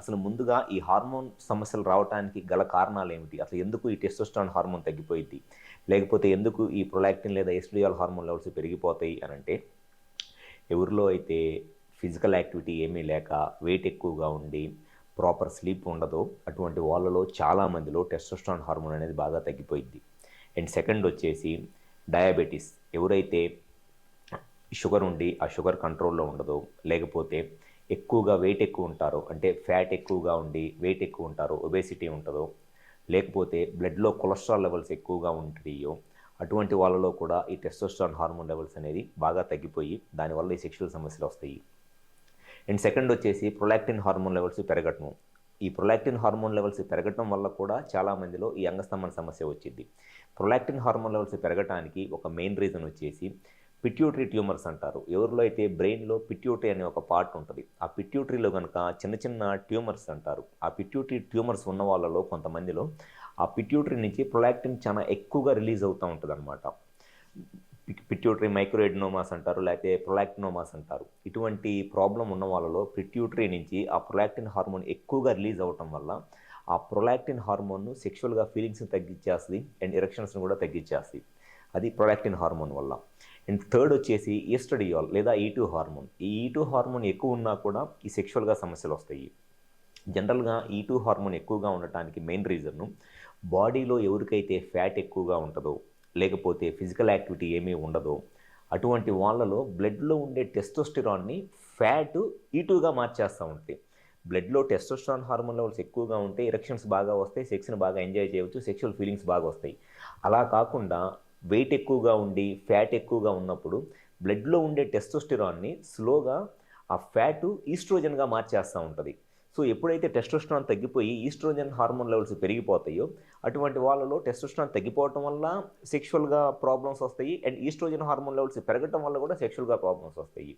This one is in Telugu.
అసలు ముందుగా ఈ హార్మోన్ సమస్యలు రావడానికి గల కారణాలు ఏమిటి? అసలు ఎందుకు ఈ టెస్టోస్టెరాన్ హార్మోన్ తగ్గిపోయింది? లేకపోతే ఎందుకు ఈ ప్రొలాక్టిన్ లేదా ఎస్ట్రియాల్ హార్మోన్ లెవెల్స్ పెరిగిపోతాయి అని అంటే ఎవరిలో అయితే ఫిజికల్ యాక్టివిటీ ఏమీ లేక వెయిట్ ఎక్కువగా ఉండి ప్రాపర్ స్లీప్ ఉండదో అటువంటి వాళ్ళలో చాలామందిలో టెస్టోస్ట్రాన్ హార్మోన్ అనేది బాగా తగ్గిపోయింది. అండ్ సెకండ్ వచ్చేసి డయాబెటీస్ ఎవరైతే షుగర్ ఉండి ఆ షుగర్ కంట్రోల్లో ఉండదో లేకపోతే ఎక్కువగా వెయిట్ ఎక్కువ ఉంటారో. అంటే ఫ్యాట్ ఎక్కువగా ఉండి వెయిట్ ఎక్కువ ఉంటారో ఒబేసిటీ ఉంటుందో లేకపోతే బ్లడ్లో కొలెస్ట్రాల్ లెవెల్స్ ఎక్కువగా ఉంటాయో అటువంటి వాళ్ళలో కూడా ఈ టెస్టోస్ట్రాన్ హార్మోన్ లెవెల్స్ అనేది బాగా తగ్గిపోయి దానివల్ల ఈ సెక్షువల్ సమస్యలు వస్తాయి. అండ్ సెకండ్ వచ్చేసి ప్రొలాక్టిన్ హార్మోన్ లెవెల్స్ పెరగటం ఈ ప్రొలాక్టిన్ హార్మోన్ లెవెల్స్ పెరగటం వల్ల కూడా చాలామందిలో ఈ అంగస్తంభన సమస్య వచ్చింది ప్రొలాక్టిన్ హార్మోన్ లెవెల్స్ పెరగటానికి ఒక మెయిన్ రీజన్ వచ్చేసి పిట్యూటరీ ట్యూమర్స్ అంటారు. ఎవరిలో అయితే బ్రెయిన్లో పిట్యూటరీ అనే ఒక పార్ట్ ఉంటుంది ఆ పిట్యూటరీలో కనుక చిన్న చిన్న ట్యూమర్స్ అంటారు. ఆ పిట్యూటరీ ట్యూమర్స్ ఉన్న వాళ్ళలో కొంతమందిలో ఆ పిట్యూటరీ నుంచి ప్రొలాక్టిన్ చాలా ఎక్కువగా రిలీజ్ అవుతూ ఉంటుంది అనమాట పిట్యూటరీ మైక్రోఎడ్నోమాస్ అంటారు లేకపోతే ప్రొలాక్టినోమాస్ అంటారు. ఇటువంటి ప్రాబ్లం ఉన్న వాళ్ళలో పిట్యూటరీ నుంచి ఆ ప్రొలాక్టిన్ హార్మోన్ ఎక్కువగా రిలీజ్ అవ్వటం వల్ల ఆ ప్రొలాక్టిన్ హార్మోన్ను సెక్షువల్గా ఫీలింగ్స్ని తగ్గించేస్తుంది అండ్ ఎరెక్షన్స్ని కూడా తగ్గించేస్తుంది. అది ప్రొలాక్టిన్ హార్మోన్ వల్ల. అండ్ థర్డ్ వచ్చేసి ఈస్టడియాల్ లేదా ఈ టూ హార్మోన్. ఈ ఈ టూ హార్మోన్ ఎక్కువ ఉన్నా కూడా ఈ సెక్షువల్గా సమస్యలు వస్తాయి. జనరల్గా ఈ టూ హార్మోన్ ఎక్కువగా ఉండటానికి మెయిన్ రీజన్ బాడీలో ఎవరికైతే ఫ్యాట్ ఎక్కువగా ఉంటుందో లేకపోతే ఫిజికల్ యాక్టివిటీ ఏమీ ఉండదో అటువంటి వాళ్ళలో బ్లడ్లో ఉండే టెస్టోస్టిరాన్ని ఫ్యాట్ ఈటుగా మార్చేస్తూ ఉంటుంది బ్లడ్లో టెస్టోస్టిరాన్ హార్మోన్ లెవెల్స్ ఎక్కువగా ఉంటే ఎరెక్షన్స్ బాగా వస్తాయి సెక్స్ని బాగా ఎంజాయ్ చేయవచ్చు సెక్షువల్ ఫీలింగ్స్ బాగా వస్తాయి. అలా కాకుండా వెయిట్ ఎక్కువగా ఉండి ఫ్యాట్ ఎక్కువగా ఉన్నప్పుడు బ్లడ్లో ఉండే టెస్టోస్టిరాన్ని స్లోగా ఆ ఫ్యాటు ఈస్ట్రోజన్గా మార్చేస్తూ ఉంటుంది. సో ఎప్పుడైతే టెస్టోస్ట్రాన్ తగ్గిపోయి ఈస్ట్రోజన్ హార్మోన్ లెవెల్స్ పెరిగిపోతాయో అటువంటి వాళ్ళలో టెస్టోస్ట్రాన్ తగ్గిపోవటం వల్ల సెక్షువల్గా ప్రాబ్లమ్స్ వస్తాయి. అండ్ ఈస్ట్రోజన్ హార్మోన్ లెవెల్స్ పెరగటం వల్ల కూడా సెక్షువల్గా ప్రాబ్లమ్స్ వస్తాయి.